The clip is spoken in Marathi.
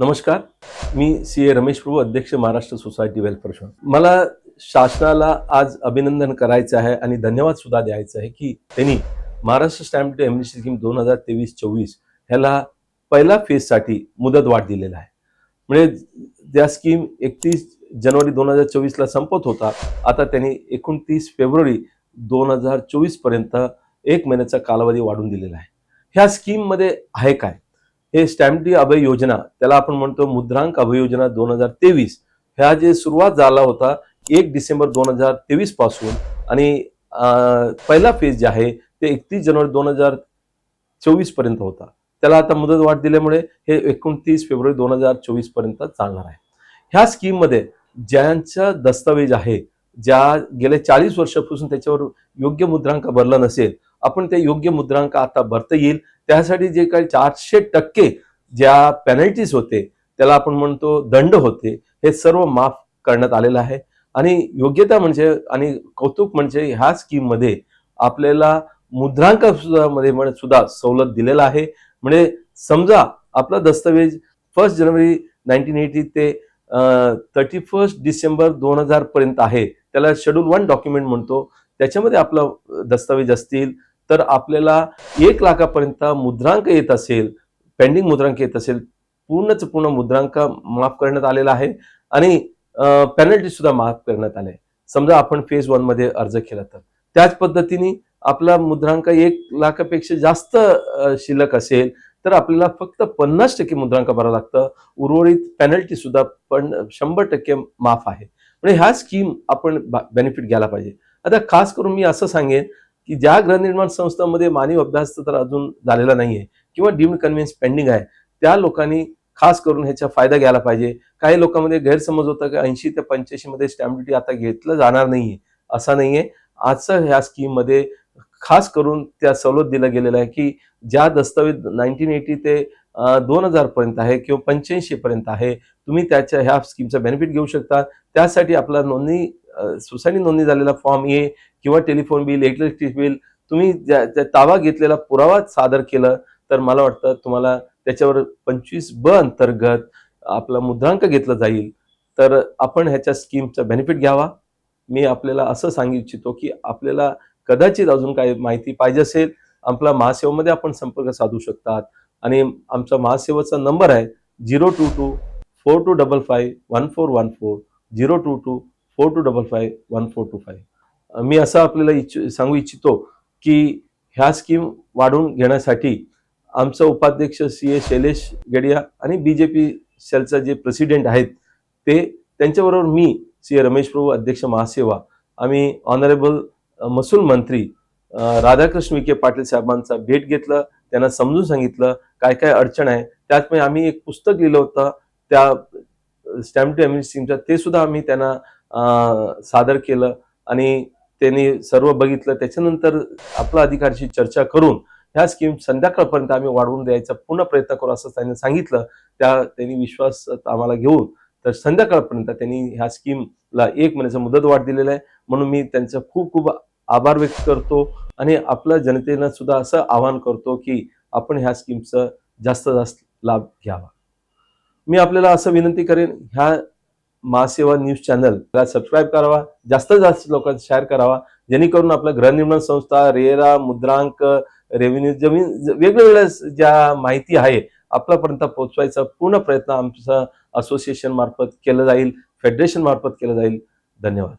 नमस्कार. मी सी ए रमेश प्रभू अध्यक्ष महाराष्ट्र सोसायटी वेलफेअर फंड. मला शासनाला आज अभिनंदन करायचं आहे आणि धन्यवाद सुद्धा द्यायचं आहे की त्यांनी Maharashtra stamp to amnesty scheme दोन हजार तेवीस चोवीस ह्याला पहिला फेजसाठी मुदत वाढ दिलेला आहे. म्हणजे त्या स्कीम एकतीस जानेवारी दोन हजार चोवीसला संपत होता. आता त्यांनी एकोणतीस फेब्रुवारी दोन हजार चोवीसपर्यंत एक महिन्याचा कालावधी वाढून दिलेला आहे. ह्या स्कीममध्ये आहे काय? हे स्टॅम्प अभय योजना त्याला आपण म्हणतो मुद्रांक अभय योजना दोन हजार तेवीस ह्या जे सुरुवात झाला होता एक डिसेंबर दोन हजार तेवीसपासून आणि पहिला फेज जे आहे ते एकतीस जानेवारी दोन हजार चोवीसपर्यंत होता. त्याला आता मुदत वाढ दिल्यामुळे हे एकोणतीस फेब्रुवारी दोन हजार चोवीसपर्यंत चालणार आहे. ह्या स्कीममध्ये ज्यांचा दस्तावेज आहे ज्या गेल्या चाळीस वर्षापासून त्याच्यावर योग्य मुद्रांक भरला नसेल आपण ते योग्य मुद्रांक आता भरता येईल त्यासाठी जे काही चारशे टक्के ज्या पेनल्टीज होते त्याला आपण म्हणतो दंड होते हे सर्व माफ करण्यात आलेलं आहे. आणि योग्यता म्हणजे आणि कौतुक म्हणजे ह्या स्कीममध्ये आपल्याला मुद्रांकमध्ये म्हण- सुद्धा सवलत दिलेला आहे. म्हणजे समजा आपला दस्तावेज फर्स्ट जानेवारी नाईन्टीन एटी ते थर्टी फर्स्ट डिसेंबर दोन हजार पर्यंत आहे. त्याला शेड्यूल वन डॉक्युमेंट म्हणतो. त्याच्यामध्ये आपला दस्तावेज असतील तर आपल्याला एक लाखापर्यंत मुद्रांक येत असेल पेंडिंग मुद्रांक येत असेल पूर्णच पूर्ण मुद्रांक माफ करण्यात आलेला आहे आणि पेनल्टी सुद्धा माफ करण्यात आले. समजा आपण फेज वनमध्ये अर्ज केला तर. त्याच पद्धतीने आपला मुद्रांक एक लाखापेक्षा जास्त शिल्लक असेल तर आपल्याला फक्त पन्नास टक्के मुद्रांक भरावं लागतं. उर्वरित पेनल्टी सुद्धा पण शंभर टक्के माफ आहे. म्हणजे ह्या स्कीम आपण बेनिफिट घ्यायला पाहिजे. आता खास करून मी असं सांगेन की ज्या गृहनिर्माण संस्थांमध्ये मानवी अभ्यास तर अजून झालेला नाहीये किंवा डीम्ड कन्व्हिन्स पेंडिंग आहे त्या लोकांनी खास करून ह्याचा फायदा घ्यायला पाहिजे. काही लोकांमध्ये गैरसमज होता की ऐंशी ते पंच्याऐंशी मध्ये स्टॅम्प ड्युटी आता घेतलं जाणार नाहीये नाही नाहीये. आजचं ह्या स्कीममध्ये खास करून त्या सवलत दिला गेलेला आहे की ज्या दस्तावेज नाईन्टीन एटी ते दोन हजारपर्यंत आहे किंवा पंच्याऐंशीपर्यंत आहे तुम्ही त्याच्या ह्या स्कीमचा बेनिफिट घेऊ शकता. त्यासाठी आपला नोंदणी सोसायटी नोंदणी झालेला फॉर्म ए किंवा टेलिफोन बिल इलेक्ट्रिसिटी बिल तुम्ही ज्या ज्या ताबा घेतलेला पुरावा सादर केलं तर मला वाटतं तुम्हाला त्याच्यावर पंचवीस ब अंतर्गत आपला मुद्रांक घेतला जाईल. तर आपण ह्याच्या स्कीमचा बेनिफिट घ्यावा. मी आपल्याला असं सांगू इच्छितो की आपल्याला कदाचित अजून काही माहिती पाहिजे असेल आपला महासेवामध्ये आपण संपर्क साधू शकतात. आणि आमचा महासेवाचा नंबर आहे zero two two four two double five one four one four zero two two four two double five one four two five. मी असं आपल्याला इच्छ सांगू इच्छितो की ह्या स्कीम वाढवून घेण्यासाठी आमचं उपाध्यक्ष सी ए शैलेश गडिया आणि बी जे पी सेलचा जे प्रेसिडेंट आहेत ते त्यांच्याबरोबर मी सी ए रमेश प्रभू अध्यक्ष महासेवा आम्ही ऑनरेबल महसूल मंत्री राधाकृष्ण विखे पाटील साहेबांचा भेट घेतलं त्यांना समजून सांगितलं काय काय अडचण आहे. त्याचमुळे आम्ही एक पुस्तक लिहिलं होतं त्या स्टॅम्प टू एमएस स्कीमचं ते सुद्धा आम्ही त्यांना सादर केलं आणि त्यांनी सर्व बघितलं. त्याच्यानंतर आपल्या अधिकाऱ्याशी चर्चा करून ह्या स्कीम संध्याकाळपर्यंत आम्ही वाढवून द्यायचा पूर्ण प्रयत्न करू असं त्यांनी सांगितलं. त्या त्यांनी विश्वास आम्हाला घेऊन तर संध्याकाळपर्यंत त्यांनी ह्या स्कीमला एक महिन्याचा मुदत वाढ दिलेला आहे. म्हणून मी त्यांचं खूप खूप आभार व्यक्त करतो आणि आपल्या जनतेनं सुद्धा असं आवाहन करतो की आपण ह्या स्कीमचं जास्त जास्त लाभ घ्यावा. मी आपल्याला असं विनंती करेन ह्या महासेवा न्यूज चॅनलला सबस्क्राईब करावा जास्तीत जास्त लोकांना शेअर करावा जेणेकरून आपल्या गृहनिर्माण संस्था रेरा मुद्रांक रेव्हेन्यू जमीन ज- वेगवेगळ्या ज्या माहिती आहे आपल्यापर्यंत पोहोचवायचा पूर्ण प्रयत्न आमचा असोसिएशन मार्फत केला जाईल फेडरेशन मार्फत केला जाईल. धन्यवाद.